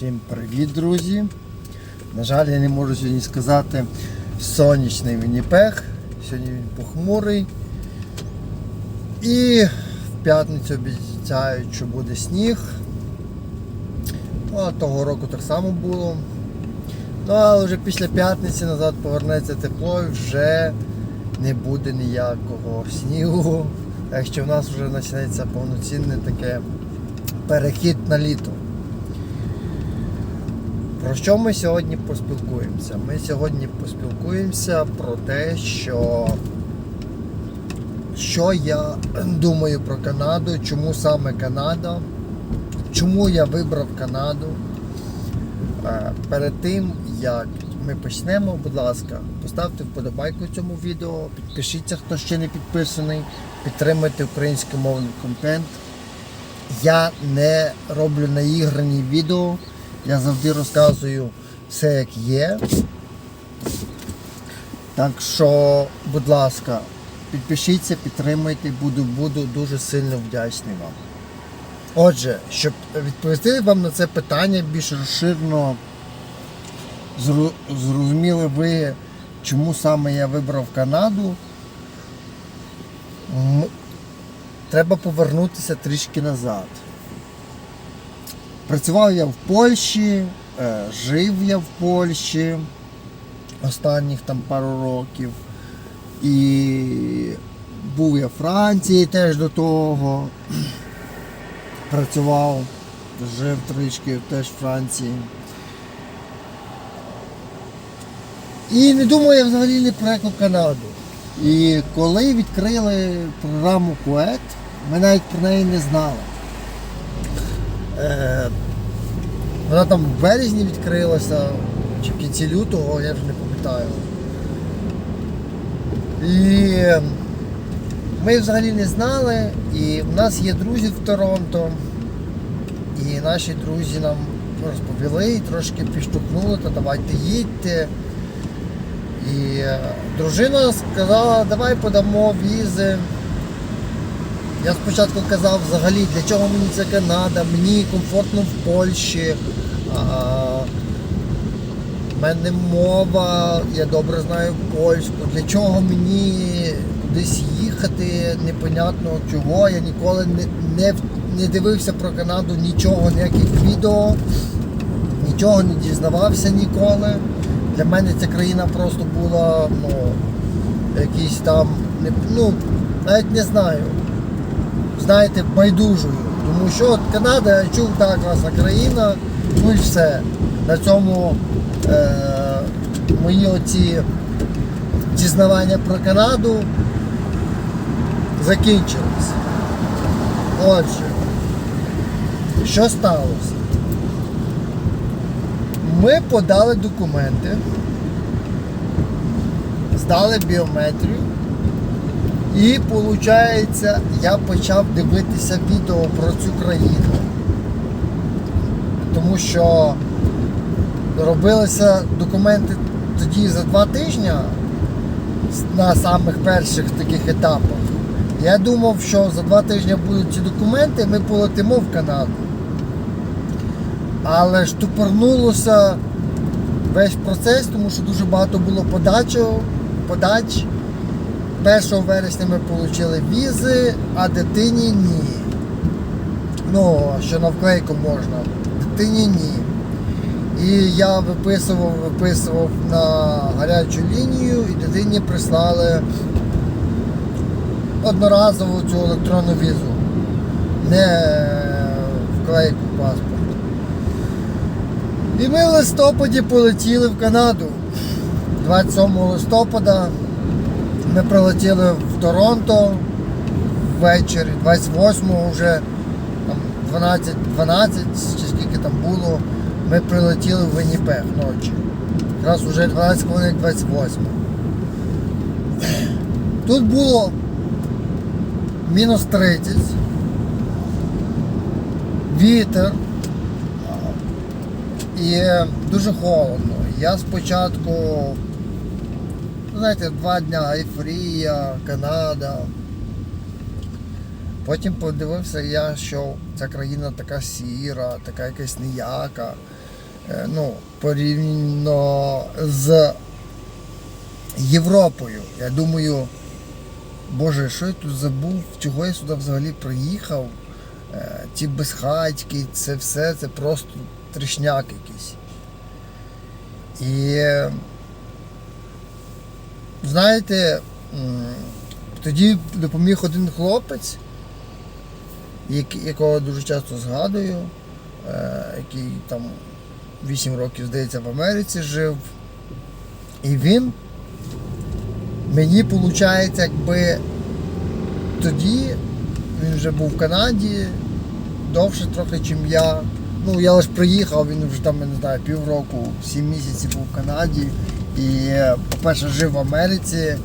Всім привіт, друзі! На жаль, я не можу сьогодні сказати сонячний Вінніпег. Сьогодні він похмурий. І в п'ятницю обіцяють, що буде сніг. Ну, а того року так само було. Ну, але вже після п'ятниці назад повернеться тепло і вже не буде ніякого снігу. Так що в нас вже почнеться повноцінне таке перехід на літо. Про що ми сьогодні поспілкуємося? Ми сьогодні поспілкуємося про те, що, що я думаю про Канаду, чому саме Канада, чому я вибрав Канаду. Е, Перед тим, як ми почнемо, будь ласка, поставте вподобайку цьому відео, підпишіться, хто ще не підписаний, підтримайте українськомовний контент. Я не роблю наіграні відео. Я завжди розказую все як є. Так що, будь ласка, підпишіться, підтримайте, буду, буду дуже сильно вдячний вам. Отже, щоб відповісти вам на це питання більш розширено, зрозуміли ви, чому саме я вибрав Канаду. Треба повернутися трішки назад. Працював я в Польщі, е, жив я в Польщі останніх там пару років. І був я в Франції теж до того. Працював, жив трішки теж в Франції. І не думав я взагалі не про яку Канаду. І коли відкрили програму Поет, ми навіть про неї не знали. Е, вона там в березні відкрилася, чи в кінці лютого, я вже не пам'ятаю. І ми взагалі не знали, і в нас є друзі в Торонто, і наші друзі нам розповіли і трошки підштовхнули, то давайте їдьте. І е, дружина сказала, давай подамо візи. Я спочатку казав взагалі, для чого мені ця Канада, мені комфортно в Польщі. В мене мова, я добре знаю польську. Для чого мені кудись їхати, непонятно чого. Я ніколи не, не, не дивився про Канаду нічого, ніяких відео, нічого не дізнавався ніколи. Для мене ця країна просто була ну, якийсь там, ну, навіть не знаю знаєте, байдужою. Тому що от Канада, я чув так, класна країна, ну і все. На цьому е, мої оці дізнавання про Канаду закінчились. Отже, що сталося? Ми подали документи, здали біометрію. І виходить, я почав дивитися відео про цю країну. Тому що робилися документи тоді за два тижні на самих перших таких етапах. Я думав, що за два тижні будуть ці документи, ми полетимо в Канаду. Але ж тупорнулося весь процес, тому що дуже багато було подачу, подач. 1 вересня ми отримали візи, а дитині ні. Ну, що на вклейку можна, дитині ні. І я виписував, виписував на гарячу лінію і дитині прислали одноразову цю електронну візу. Не вклейку паспорт. І ми в листопаді полетіли в Канаду. 27 листопада ми прилетіли в Торонто ввечері, 28-го вже там 12, 12 чи скільки там було, ми прилетіли в Винніпег ночі. Якраз вже 12 хвилин як 28. Тут було мінус 30, вітер і дуже холодно. Я спочатку знаєте, два дня ейфорія, Канада. Потім подивився я, що ця країна така сіра, така якась ніяка. е, ну, порівняно з Європою. Я думаю, Боже, що я тут забув, чого я сюди взагалі приїхав? Е, Ті безхатьки, це все, це просто трешняк якийсь. І знаєте, тоді допоміг один хлопець, якого дуже часто згадую, е, який там 8 років, здається, в Америці жив. І він мені, виходить, якби тоді він вже був в Канаді довше трохи, ніж я. Ну, я лише приїхав, він вже там, я не знаю, півроку, сім місяців був в Канаді. І, по-перше, жив в Америці.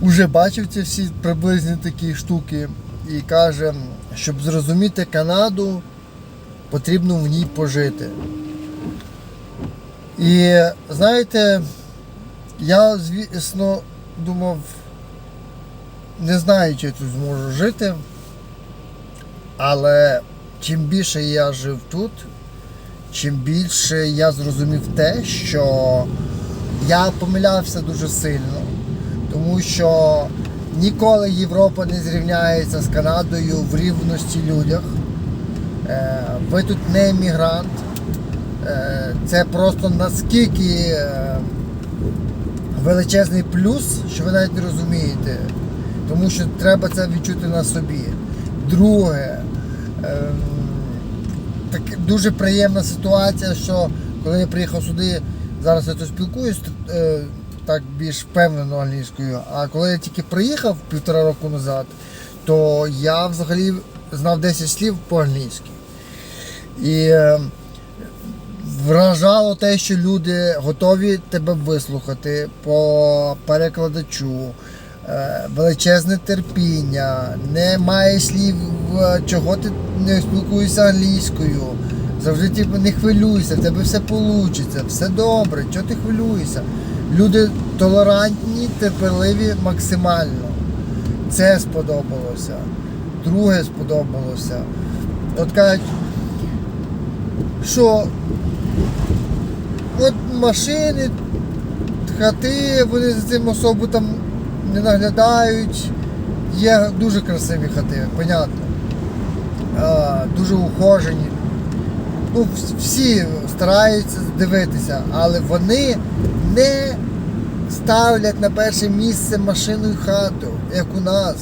Уже бачив ці всі приблизні такі штуки. І каже, щоб зрозуміти Канаду, потрібно в ній пожити. І знаєте, я, звісно, думав, не знаю, чи я тут зможу жити. Але чим більше я жив тут, чим більше я зрозумів те, що я помилявся дуже сильно. Тому що ніколи Європа не зрівняється з Канадою в рівності людях. Е, Ви тут не емігрант. Е, Це просто наскільки е, величезний плюс, що ви навіть не розумієте. Тому що треба це відчути на собі. Друге, ем, так, дуже приємна ситуація, що коли я приїхав сюди, зараз я тут спілкуюсь е, так більш впевнено англійською. А коли я тільки приїхав півтора року назад, то я взагалі знав 10 слів по-англійськи. І е, вражало те, що люди готові тебе вислухати по перекладачу. Е, величезне терпіння, немає слів, чого ти не спілкуєшся англійською. Завжди типу, не хвилюйся, в тебе все вийде, все добре, чого ти хвилюєшся. Люди толерантні, терпеливі максимально. Це сподобалося. Друге сподобалося. От кажуть, що от машини, хати, вони за цим особо там не наглядають. Є дуже красиві хати, понятно. А, дуже ухожені. Ну, всі стараються дивитися, але вони не ставлять на перше місце машину і хату, як у нас.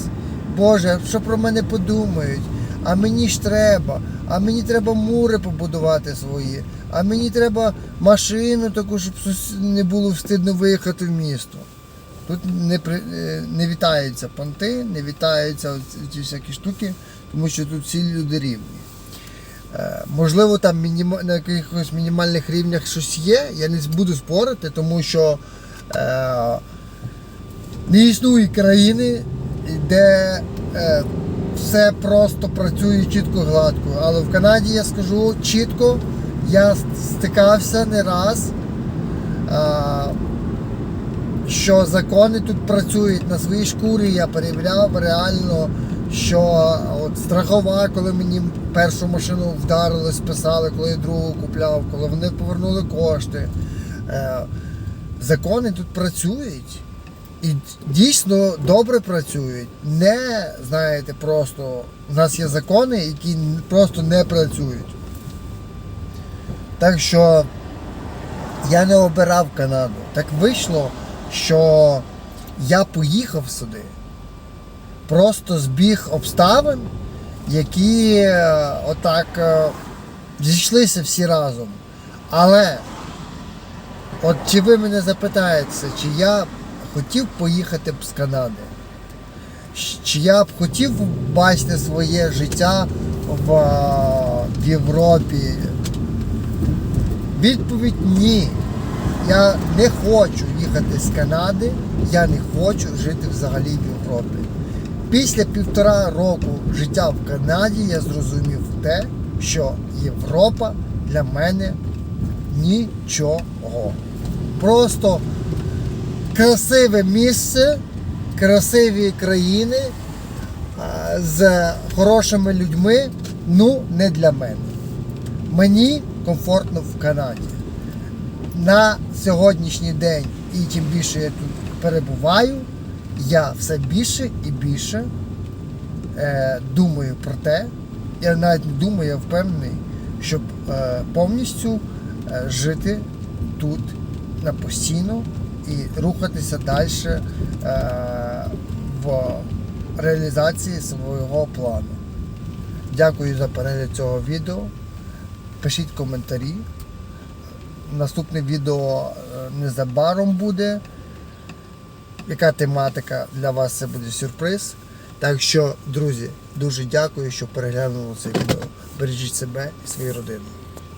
Боже, що про мене подумають? А мені ж треба, а мені треба мури побудувати свої, а мені треба машину таку, щоб не було встидно виїхати в місто. Тут не, е, не вітаються понти, не вітаються ці всякі штуки, тому що тут всі люди рівні. Е, Можливо, там мініма... на якихось мінімальних рівнях щось є, я не буду спорити, тому що е... не існує країни, де е... все просто працює чітко гладко. Але в Канаді я скажу чітко, я стикався не раз. Е... Що закони тут працюють на своїй шкурі, я перевіряв реально, що от страхова, коли мені першу машину вдарили, списали, коли я другу купляв, коли вони повернули кошти. Е, закони тут працюють. І дійсно добре працюють. Не, знаєте, просто у нас є закони, які просто не працюють. Так що я не обирав Канаду. Так вийшло, що я поїхав сюди. Просто збіг обставин, які е, отак е, зійшлися всі разом. Але, от чи ви мене запитаєте, чи я хотів поїхати б з Канади? Чи я б хотів бачити своє життя в, е, в Європі? Відповідь ні. Я не хочу їхати з Канади, я не хочу жити взагалі в Європі. Після півтора року життя в Канаді я зрозумів те, що Європа для мене нічого. Просто красиве місце, красиві країни з хорошими людьми, ну не для мене. Мені комфортно в Канаді. На сьогоднішній день, і чим більше я тут перебуваю, я все більше і більше е, думаю про те, я навіть не думаю, я впевнений, щоб е, повністю е, жити тут на постійно і рухатися далі е, в реалізації свого плану. Дякую за перегляд цього відео. Пишіть коментарі. Наступне відео е, незабаром буде. Яка тематика для вас це буде сюрприз. Так що, друзі, дуже дякую, що переглянули це відео. Бережіть себе і свою родину.